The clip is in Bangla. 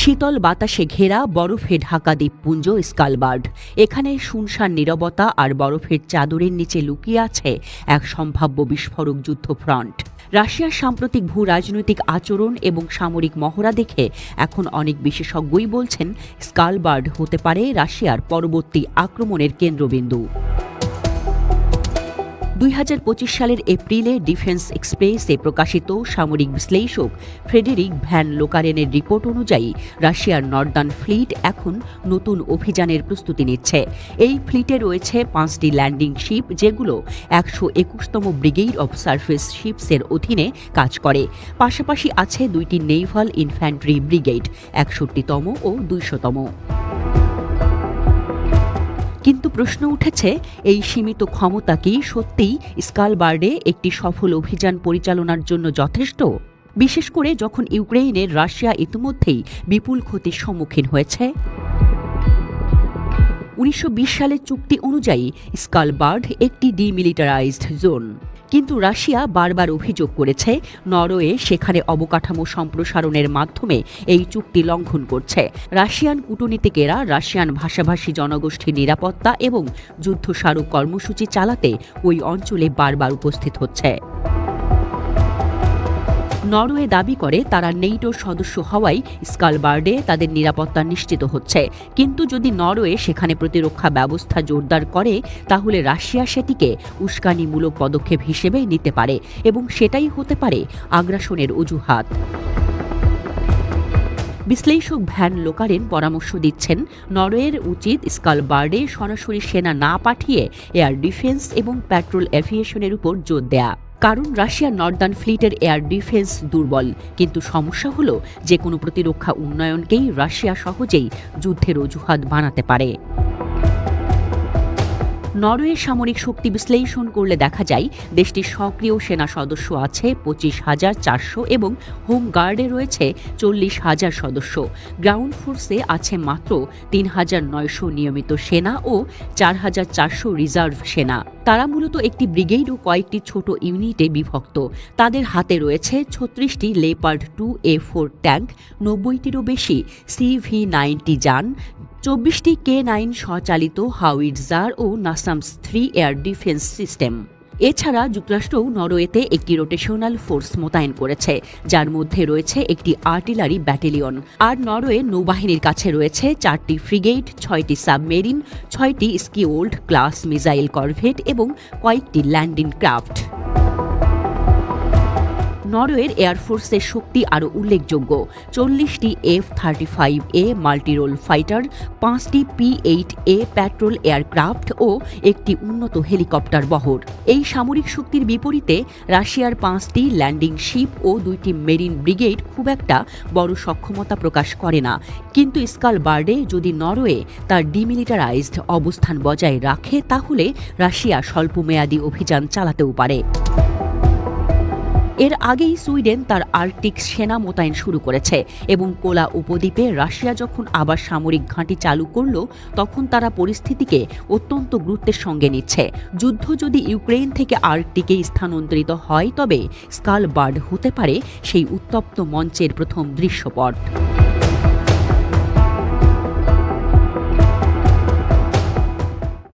শীতল বাতাসে ঘেরা বরফে ঢাকা দ্বীপপুঞ্জ স্কালবার্ড। এখানে শুনশান নীরবতা আর বরফের চাদরের নিচে লুকিয়ে আছে এক সম্ভাব্য বিস্ফোরক যুদ্ধ ফ্রন্ট। রাশিয়ার সাম্প্রতিক ভূ রাজনৈতিক আচরণ এবং সামরিক মহড়া দেখে এখন অনেক বিশেষজ্ঞই বলছেন স্কালবার্ড হতে পারে রাশিয়ার পরবর্তী আক্রমণের কেন্দ্রবিন্দু। দুই হাজার পঁচিশ সালের এপ্রিলে ডিফেন্স এক্সপ্রেসে প্রকাশিত সামরিক বিশ্লেষক ফ্রেডেরিক ভ্যান লোকারেনের রিপোর্ট অনুযায়ী রাশিয়ার নর্দার্ন ফ্লিট এখন নতুন অভিযানের প্রস্তুতি নিচ্ছে। এই ফ্লিটে রয়েছে পাঁচটি ল্যান্ডিং শিপ, যেগুলো একশো একুশতম ব্রিগেড অব সার্ফেস শিপসের অধীনে কাজ করে। পাশাপাশি আছে দুইটি নেভাল ইনফ্যান্ট্রি ব্রিগেড, একষট্টিতম ও দুইশতম। কিন্তু প্রশ্ন উঠেছে, এই সীমিত ক্ষমতা কি সত্যিই স্কালবার্ডে একটি সফল অভিযান পরিচালনার জন্য যথেষ্ট? বিশেষ করে যখন ইউক্রেইনের রাশিয়া ইতিমধ্যেই বিপুল ক্ষতির সম্মুখীন হয়েছে। উনিশশো বিশ সালের চুক্তি অনুযায়ী স্কালবার্ড একটি ডিমিলিটারাইজড জোন। কিন্তু রাশিয়া বারবার অভিযোগ করেছে, নরওয়ে সেখানে অবকাঠামো সম্প্রসারণের মাধ্যমে এই চুক্তি লঙ্ঘন করছে। রাশিয়ান কূটনীতিকেরা রাশিয়ান ভাষাভাষী জনগোষ্ঠীর নিরাপত্তা এবং যুদ্ধ স্মারক কর্মসূচি চালাতে ওই অঞ্চলে বারবার উপস্থিত হচ্ছে। নরওয়ে দাবি করে তারা নেইটোর সদস্য হওয়ায় স্কালবার্ডে তাদের নিরাপত্তা নিশ্চিত হচ্ছে। কিন্তু যদি নরওয়ে সেখানে প্রতিরক্ষা ব্যবস্থা জোরদার করে, তাহলে রাশিয়া সেটিকে উস্কানিমূলক পদক্ষেপ হিসেবে নিতে পারে এবং সেটাই হতে পারে আগ্রাসনের অজুহাত। বিশ্লেষক ভ্যান লোকারেন পরামর্শ দিচ্ছেন, নরওয়ের উচিত স্কালবার্ডে সরাসরি সেনা না পাঠিয়ে এয়ার ডিফেন্স এবং পেট্রোল এভিয়েশনের উপর জোর দেয়া। কারণ রাশিয়ার নর্দার্ন ফ্লিটের এয়ার ডিফেন্স দুর্বল। কিন্তু সমস্যা হলো যে কোনো প্রতিরক্ষা উন্নয়নকেই রাশিয়া সহজেই যুদ্ধের অজুহাত বানাতে পারে। নরওয়ের সামরিক শক্তি বিশ্লেষণ করলে দেখা যায়, দেশটির সক্রিয় সেনা সদস্য আছে পঁচিশ হাজার চারশো এবং হোম গার্ডে রয়েছে চল্লিশ হাজার সদস্য। গ্রাউন্ড ফোর্সে আছে মাত্র তিন হাজার নয়শো নিয়মিত সেনা ও চার হাজার চারশো রিজার্ভ সেনা। তারা মূলত একটি ব্রিগেড ও কয়েকটি ছোট ইউনিটে বিভক্ত। তাদের হাতে রয়েছে ছত্রিশটি Leopard two A four tank, নব্বইটিরও বেশি সিভি নাইনটি যান, চব্বিশটি কে নাইন স্বচালিত হাউইটজার ও NASAMS three air defence system. এছাড়া যুক্তরাষ্ট্রও নরওয়েতে একটি রোটেশনাল ফোর্স মোতায়েন করেছে, যার মধ্যে রয়েছে একটি আর্টিলারি ব্যাটেলিয়ন। আর নরওয়ে নৌবাহিনীর কাছে রয়েছে চারটি ফ্রিগেট ছয়টি সাবমেরিন, ছয়টি স্কিওল্ড, ক্লাস মিসাইল করভেট এবং কয়েকটি ল্যান্ডিং ক্রাফট নরওয়ের এয়ারফোর্সের শক্তি আরও উল্লেখযোগ্য। চল্লিশটি F thirty five A multirole fighter, পাঁচটি P eight A patrol aircraft ও একটি উন্নত হেলিকপ্টার বহর। এই সামরিক শক্তির বিপরীতে রাশিয়ার পাঁচটি ল্যান্ডিং শিপ ও দুইটি মেরিন ব্রিগেড খুব একটা বড় সক্ষমতা প্রকাশ করে না। কিন্তু স্কালবার্ডে যদি নরওয়ে তার ডিমিলিটারাইজড অবস্থান বজায় রাখে, তাহলে রাশিয়া স্বল্পমেয়াদী অভিযান চালাতেও পারে। এর আগেই সুইডেন তার আর্কটিক সেনা মোতায়েন শুরু করেছে এবং কোলা উপদ্বীপে রাশিয়া যখন আবার সামরিক ঘাঁটি চালু করল, তখন তারা পরিস্থিতিকে অত্যন্ত গুরুত্বের সঙ্গে নিচ্ছে। যুদ্ধ যদি ইউক্রেন থেকে আর্কটিকে স্থানান্তরিত হয়, তবে স্কালবার্ড হতে পারে সেই উত্তপ্ত মঞ্চের প্রথম দৃশ্যপট।